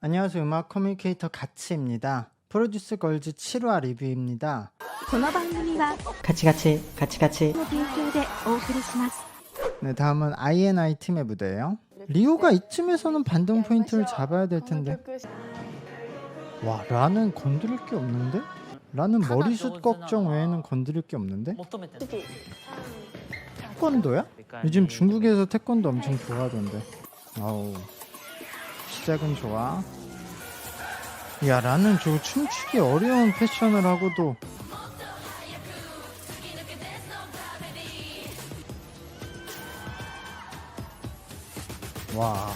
안녕하세요. 음악 커뮤니케이터 가치입니다. 프로듀스 걸즈 7화 리뷰입니다. この番組は 같이 같이 같이 같이 の提供でお送りします。 네, 다음은 INI 팀의 무대예요. 리오가 이쯤에서는 반등 포인트를 잡아야 될 텐데. 와, 라는 건드릴 게 없는데? 라는 머리숱 걱정 외에는 건드릴 게 없는데? 求めてる 태권도야? 요즘 중국에서 태권도 엄청 좋아하던데. 아우. 시작은 좋아. 야, 라는 저 춤추기 어려운 패션을 하고도 와.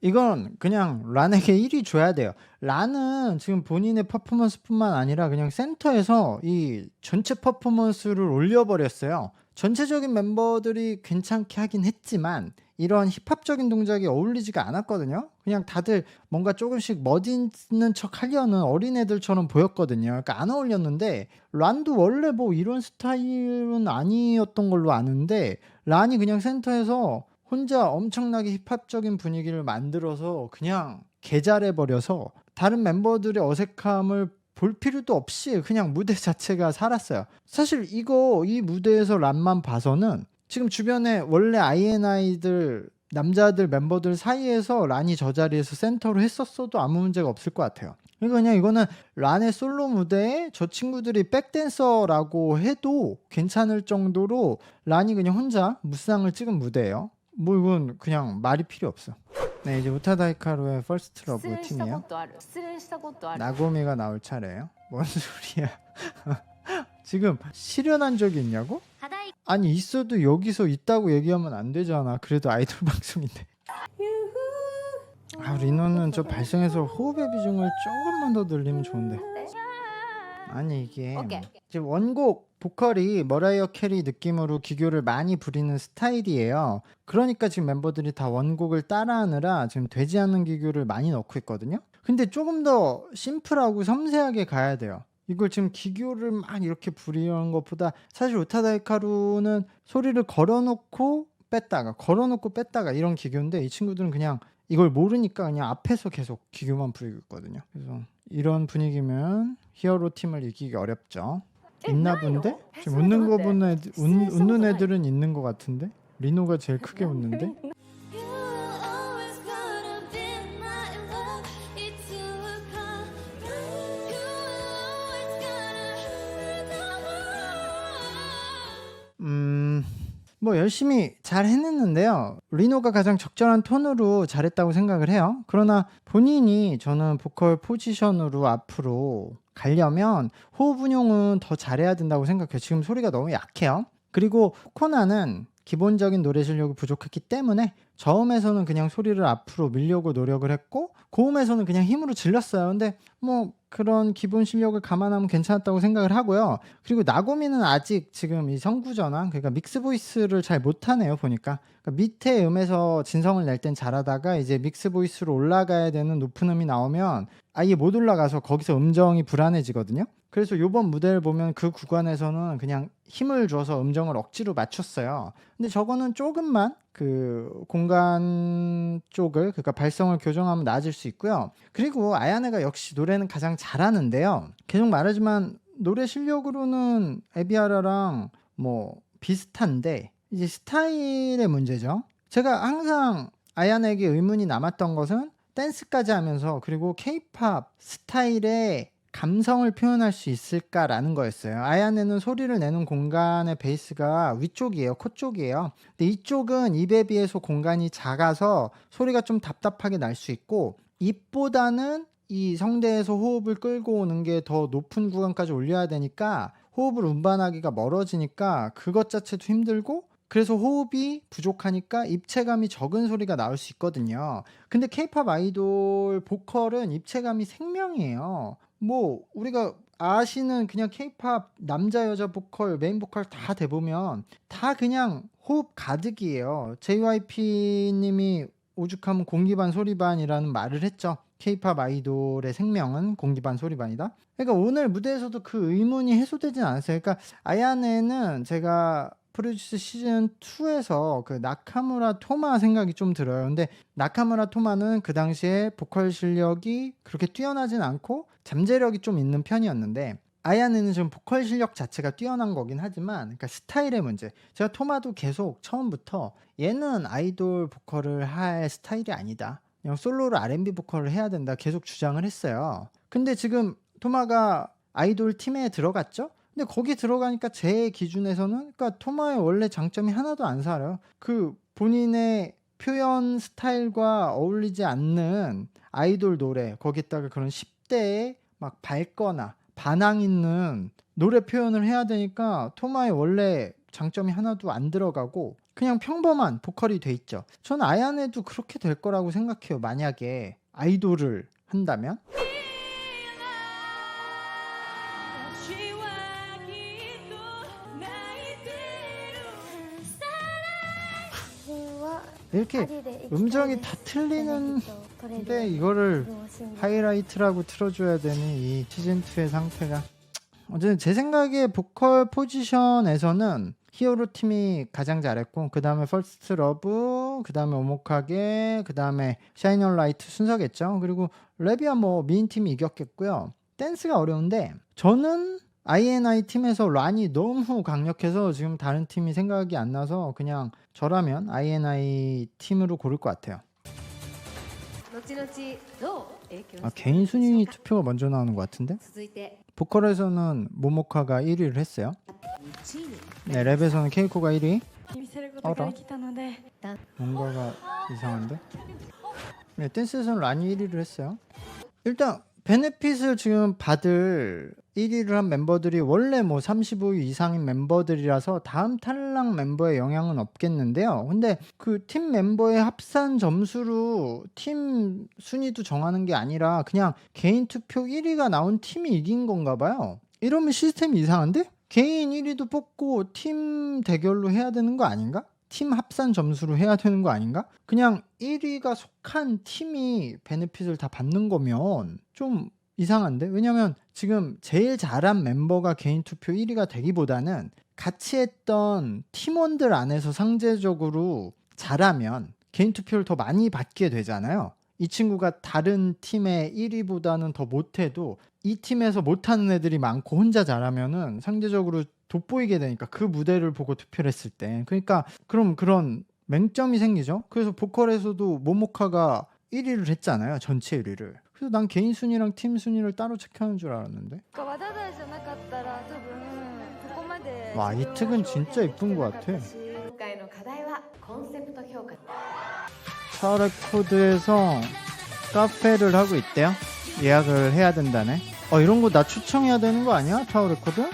이건 그냥 란에게 1위 줘야 돼요. 란은 지금 본인의 퍼포먼스뿐만 아니라 그냥 센터에서 이 전체 퍼포먼스를 올려버렸어요. 전체적인 멤버들이 괜찮게 하긴 했지만 이런 힙합적인 동작이 어울리지가 않았거든요. 그냥 다들 뭔가 조금씩 멋있는 척 하려는 어린애들처럼 보였거든요. 그러니까 안 어울렸는데 란도 원래 뭐 이런 스타일은 아니었던 걸로 아는데 란이 그냥 센터에서 혼자 엄청나게 힙합적인 분위기를 만들어서 그냥 개잘해 버려서 다른 멤버들의 어색함을 볼 필요도 없이 그냥 무대 자체가 살았어요. 사실 이거 이 무대에서 란만 봐서는 지금 주변에 원래 INI들 남자들 멤버들 사이에서 란이 저 자리에서 센터로 했었어도 아무 문제가 없을 것 같아요. 그러니까 그냥 이거는 란의 솔로 무대에 저 친구들이 백댄서라고 해도 괜찮을 정도로 란이 그냥 혼자 무쌍을 찍은 무대예요. 뭐 이건 그냥 말이 필요 없어. 네 이제 우타다이카로의 퍼스트 러브 팀이요. 나고미가 나올 차례예요. 뭔 소리야? 지금 실현한 적이 있냐고? 아니 있어도 여기서 있다고 얘기하면 안 되잖아. 그래도 아이돌 방송인데. 아 리노는 저 발성에서 호흡의 비중을 조금만 더 늘리면 좋은데. 아니 이게 오케이. 지금 원곡 보컬이 머라이어 캐리 느낌으로 기교를 많이 부리는 스타일이에요. 그러니까 지금 멤버들이 다 원곡을 따라하느라 지금 되지 않는 기교를 많이 넣고 있거든요. 근데 조금 더 심플하고 섬세하게 가야 돼요. 이걸 지금 기교를 막 이렇게 부리는 것보다 사실 우타다이카루는 소리를 걸어놓고 뺐다가 걸어놓고 뺐다가 이런 기교인데 이 친구들은 그냥 이걸 모르니까 그냥 앞에서 계속 기교만 부리고 있거든요. 그래서 이런 분위기면 히어로 팀을 이기기 어렵죠. 있나 본데? 지금 웃는 거 보는 애들, 웃, 웃는 애들은 있는 것 같은데? 리노가 제일 크게 웃는데? 뭐 열심히 잘 해냈는데요. 리노가 가장 적절한 톤으로 잘했다고 생각을 해요. 그러나 본인이 저는 보컬 포지션으로 앞으로 가려면 호흡 운용은 더 잘해야 된다고 생각해요. 지금 소리가 너무 약해요. 그리고 코나는 기본적인 노래 실력이 부족했기 때문에 저음에서는 그냥 소리를 앞으로 밀려고 노력을 했고 고음에서는 그냥 힘으로 질렀어요. 근데 뭐 그런 기본 실력을 감안하면 괜찮았다고 생각을 하고요. 그리고 나고미는 아직 지금 이 성구 전환 그러니까 믹스 보이스를 잘 못하네요 보니까 그러니까 밑에 음에서 진성을 낼 땐 잘하다가 이제 믹스 보이스로 올라가야 되는 높은 음이 나오면 아예 못 올라가서 거기서 음정이 불안해지거든요. 그래서 요번 무대를 보면 그 구간에서는 그냥 힘을 줘서 음정을 억지로 맞췄어요. 근데 저거는 조금만 그 공간 쪽을 그러니까 발성을 교정하면 나아질 수 있고요. 그리고 아야네가 역시 노래는 가장 잘하는데요. 계속 말하지만 노래 실력으로는 에비아라랑 뭐 비슷한데 이제 스타일의 문제죠. 제가 항상 아야네에게 의문이 남았던 것은 댄스까지 하면서 그리고 케이팝 스타일의 감성을 표현할 수 있을까라는 거였어요. 아야네는 소리를 내는 공간의 베이스가 위쪽이에요. 코 쪽이에요. 근데 이쪽은 입에 비해서 공간이 작아서 소리가 좀 답답하게 날 수 있고 입보다는 이 성대에서 호흡을 끌고 오는 게 더 높은 구간까지 올려야 되니까 호흡을 운반하기가 멀어지니까 그것 자체도 힘들고 그래서 호흡이 부족하니까 입체감이 적은 소리가 나올 수 있거든요. 근데 케이팝 아이돌 보컬은 입체감이 생명이에요. 뭐 우리가 아시는 그냥 케이팝 남자 여자 보컬 메인 보컬 다 대보면 다 그냥 호흡 가득이에요. JYP 님이 오죽하면 공기반 소리반이라는 말을 했죠. 케이팝 아이돌의 생명은 공기반 소리반이다. 그러니까 오늘 무대에서도 그 의문이 해소되진 않았어요. 그러니까 아야네는 제가 프로듀스 시즌 2에서 그 나카무라 토마 생각이 좀 들어요. 근데 나카무라 토마는 그 당시에 보컬 실력이 그렇게 뛰어나진 않고 잠재력이 좀 있는 편이었는데 아야네는 좀 보컬 실력 자체가 뛰어난 거긴 하지만 그러니까 스타일의 문제. 제가 토마도 계속 처음부터 얘는 아이돌 보컬을 할 스타일이 아니다. 그냥 솔로로 R&B 보컬을 해야 된다 계속 주장을 했어요. 근데 지금 토마가 아이돌 팀에 들어갔죠? 근데 거기 들어가니까 제 기준에서는 그러니까 토마의 원래 장점이 하나도 안 살아요. 그 본인의 표현 스타일과 어울리지 않는 아이돌 노래 거기다가 그런 10대에 막 밝거나 반항 있는 노래 표현을 해야 되니까 토마의 원래 장점이 하나도 안 들어가고 그냥 평범한 보컬이 돼 있죠. 저는 아야네도 그렇게 될 거라고 생각해요. 만약에 아이돌을 한다면 이렇게 음정이 다 틀리는데 이거를 하이라이트라고 틀어줘야 되는 이 시즌 2의 상태가 어쨌든 제 생각에 보컬 포지션에서는 히어로 팀이 가장 잘했고 그 다음에 퍼스트 러브 그 다음에 오목하게 그 다음에 샤이너 라이트 순서겠죠? 그리고 레비아 뭐 미인 팀이 이겼겠고요. 댄스가 어려운데 저는 INI 팀에서 란이 너무 강력해서 지금 다른 팀이 생각이 안 나서 그냥 저라면 INI 팀으로 고를 것 같아요. 아, 개인 순위 투표가 먼저 나오는 것 같은데? 보컬에서는 모모카가 1위를 했어요. 네, 랩에서는 케이코가 1위. 어라? 뭔가가 이상한데? 네, 댄스에서는 란이 1위를 했어요. 일단 베네핏을 지금 받을 1위를 한 멤버들이 원래 뭐 35위 이상인 멤버들이라서 다음 탈락 멤버의 영향은 없겠는데요. 근데 그 팀 멤버의 합산 점수로 팀 순위도 정하는 게 아니라 그냥 개인 투표 1위가 나온 팀이 이긴 건가 봐요. 이러면 시스템이 이상한데? 개인 1위도 뽑고 팀 대결로 해야 되는 거 아닌가? 팀 합산 점수로 해야 되는 거 아닌가? 그냥 1위가 속한 팀이 베네핏을 다 받는 거면 좀 이상한데? 왜냐면 지금 제일 잘한 멤버가 개인 투표 1위가 되기보다는 같이 했던 팀원들 안에서 상대적으로 잘하면 개인 투표를 더 많이 받게 되잖아요. 이 친구가 다른 팀의 1위보다는 더 못해도 이 팀에서 못하는 애들이 많고 혼자 잘하면은 상대적으로 돋보이게 되니까 그 무대를 보고 투표를 했을 때 그러니까 그럼 그런 맹점이 생기죠. 그래서 보컬에서도 모모카가 1위를 했잖아요. 전체 1위를. 그래서 난 개인 순위랑 팀 순위를 따로 체크하는 줄 알았는데. 와, 이 특은 진짜 이쁜 것 같아. 샤레코드에서 카페를 하고 있대요. 예약을 해야 된다네. 어 이런 거 나 추청해야 되는 거 아니야? 타워 레코드?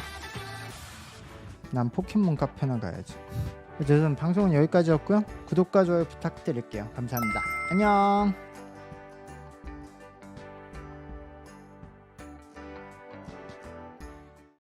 난 포켓몬 카페나 가야지. 어쨌든 방송은 여기까지였고요. 구독과 좋아요 부탁드릴게요. 감사합니다. 안녕.